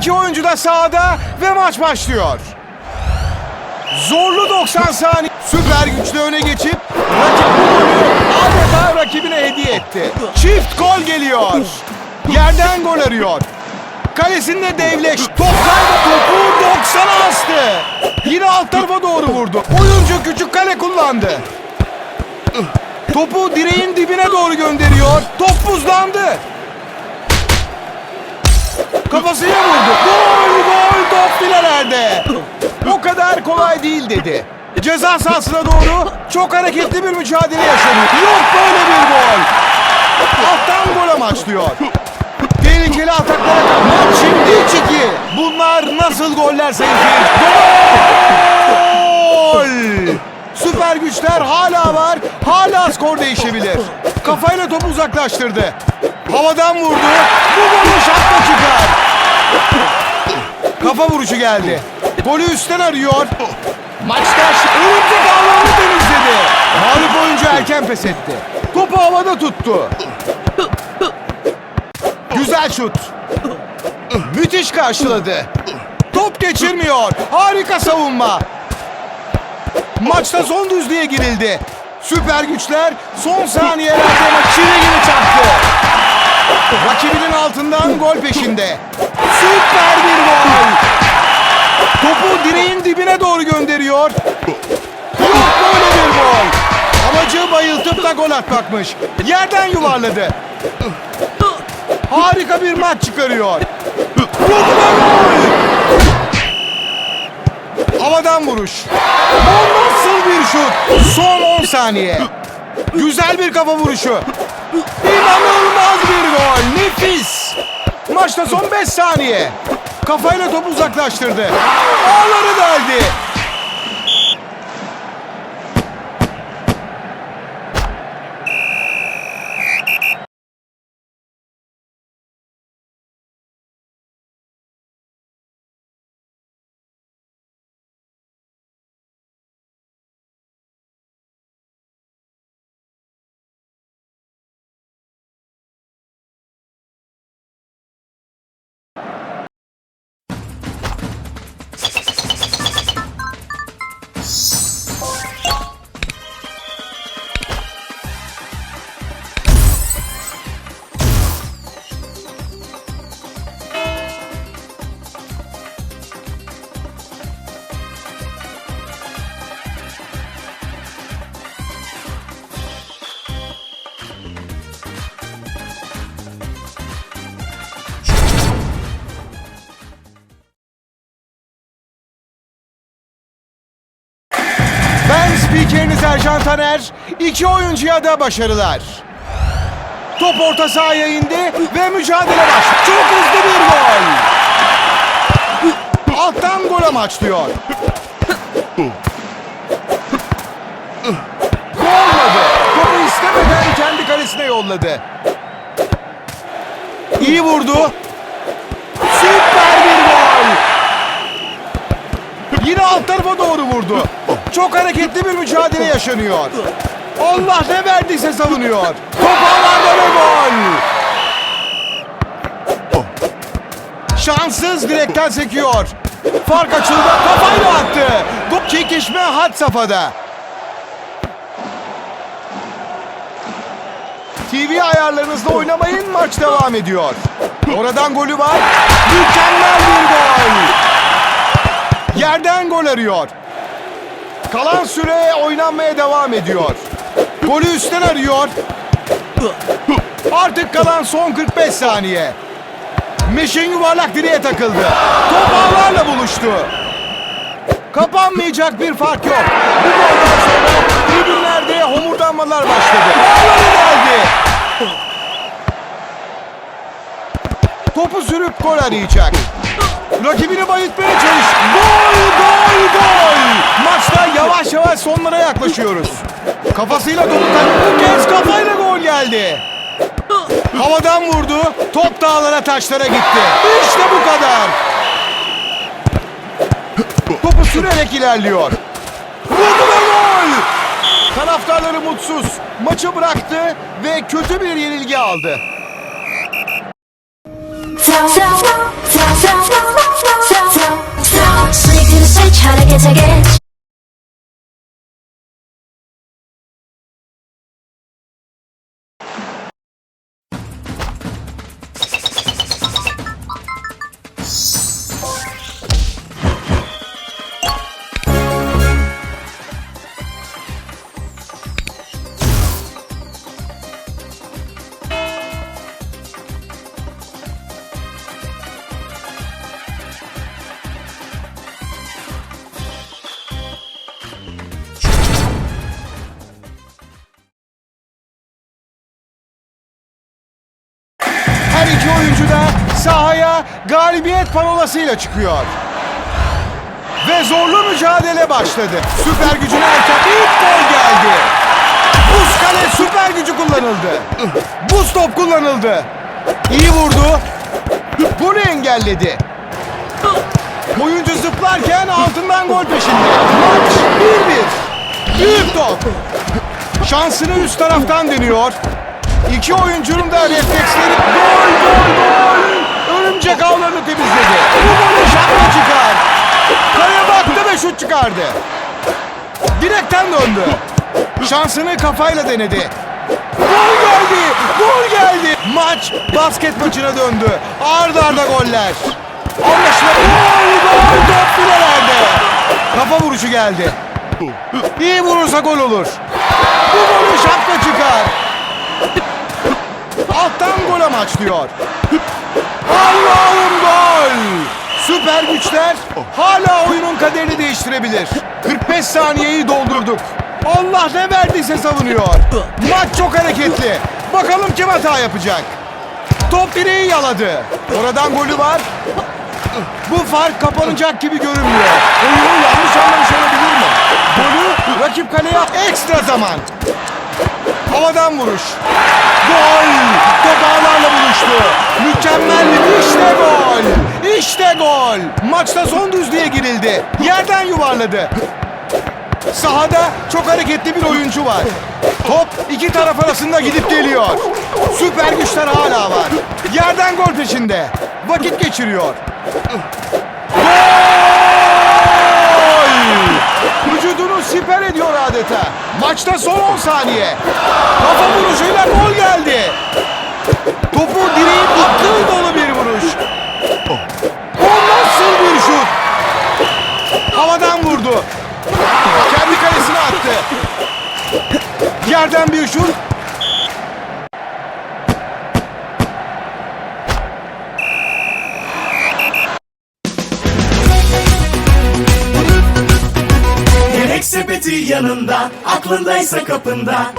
İki oyuncu da sahada ve maç başlıyor. Zorlu 90 saniye. Süper güçlü öne geçip golü adeta rakibine hediye etti. Çift gol geliyor. Yerden gol arıyor. Kalesinde devleş. Top topu 90'a astı. Yine alt tarafa doğru vurdu. Oyuncu küçük kale kullandı. Topu direğin dibine doğru gönderiyor. Top buzlandı. Kafasına vurdu. Gol gol top filelerde. O kadar kolay değil dedi. Ceza sahasına doğru çok hareketli bir mücadele yaşanıyor. Yok böyle bir gol. Alttan gol amaçlıyor. Tehlikeli ataklara kalk. Maç şimdi 3-2. Bunlar nasıl goller seyirci? Gol! Süper güçler hala var. Hala skor değişebilir. Kafayla topu uzaklaştırdı. Havadan vurdu. Bu golü şapka çıkar. Kafa vuruşu geldi. Golü üstten arıyor. Maçta örümcek ağlarını temizledi. Mağlup oyuncu erken pes etti. Topu havada tuttu. Güzel şut. Müthiş karşıladı. Top geçirmiyor. Harika savunma. Maçta son düzlüğe girildi. Süper güçler son saniyelerde çivi gibi çaktı. Altından gol peşinde. Süper bir gol. Topu direğin dibine doğru gönderiyor. Yok böyle bir gol. Amacı bayıltıp da gol atmakmış. Yerden yuvarladı. Harika bir maç çıkarıyor. Ve gol. Havadan vuruş. Bu nasıl bir şut? Son 10 saniye. Güzel bir kafa vuruşu. İnanılmaz bir gol. Nefis. Maçta son 5 saniye. Kafayla topu uzaklaştırdı. Ağları deldi. Spikeriniz Ercan Taner. İki oyuncuya da başarılar. Top orta sahaya indi ve mücadele başladı. Çok hızlı bir gol. Alttan gol amaçlıyor. Olmadı. Topu istemeden kendi kalesine yolladı. İyi vurdu. Süper bir gol. Yine alt tarafa doğru vurdu. Çok hareketli bir mücadele yaşanıyor. Allah ne verdiyse savunuyor. Top ağlarda ve gol. Şanssız direkten sekiyor. Fark açıldı. Kafayla attı. Çekişme had safhada. TV ayarlarınızda oynamayın maç devam ediyor. Oradan golü var. Mükemmel bir gol. Yerden gol arıyor. Kalan süre oynanmaya devam ediyor. Golü üstten arıyor. Artık kalan son 45 saniye. Meşin yuvarlak direğe takıldı. Top ağlarla buluştu. Kapanmayacak bir fark yok. Bu golden sonra tribünlerde homurdanmalar başladı. Geldi. Topu sürüp gol arayacak. Rakibini bayıltmaya çalış. Gol, gol, gol. Maçta yavaş yavaş sonlara yaklaşıyoruz. Kafasıyla topu tak- Bu kez kafayla gol geldi. Havadan vurdu. Top dağlara taşlara gitti. İşte bu kadar. Topu sürerek ilerliyor. Vurdu ve gol. Taraftarları mutsuz. Maçı bıraktı ve kötü bir yenilgi aldı. trying to get to get sahaya galibiyet panolasıyla çıkıyor. Ve zorlu mücadele başladı. Süper gücüne erken ilk gol geldi. Buz kale süper gücü kullanıldı. Buz top kullanıldı. İyi vurdu. Golü engelledi. Oyuncu zıplarken altından gol peşinde. Maç 1-1. Büyük top. Şansını üst taraftan deniyor. İki oyuncunun da refleksleri gol gol gol. Örümcek ağlarını temizledi. Bu golü şapka çıkar. Kaleye baktı ve şut çıkardı. Direkten döndü. Şansını kafayla denedi. Gol geldi. Gol geldi. Maç basket maçına döndü. Arda arda goller. Anlaşılan gol gol top. Kafa vuruşu geldi. İyi vurursa gol olur. Bu golü şapka çıkar. Alttan gol amaçlıyor. Allah'ım gol! Süper güçler hala oyunun kaderini değiştirebilir. 45 saniyeyi doldurduk. Allah ne verdiyse savunuyor. Maç çok hareketli. Bakalım kim hata yapacak. Top direği yaladı. Oradan golü var. Bu fark kapanacak gibi görünmüyor. Oyunu yanlış anlamış olabilir mi? Golü rakip kaleye ekstra zaman. Havadan vuruş. Gol! Top ağlarla buluştu. Mükemmel bir işte gol. İşte gol. Maçta son düzlüğe girildi. Yerden yuvarladı. Sahada çok hareketli bir oyuncu var. Top iki taraf arasında gidip geliyor. Süper güçler hala var. Yerden gol peşinde. Vakit geçiriyor. Gol! Maçta son 10 saniye. Kafa vuruşuyla gol geldi. Topu direğin akıl dolu bir vuruş. O nasıl bir şut? Havadan vurdu. Kendi kalesine attı. Yerden bir şut. Sepeti yanında, aklındaysa kapında.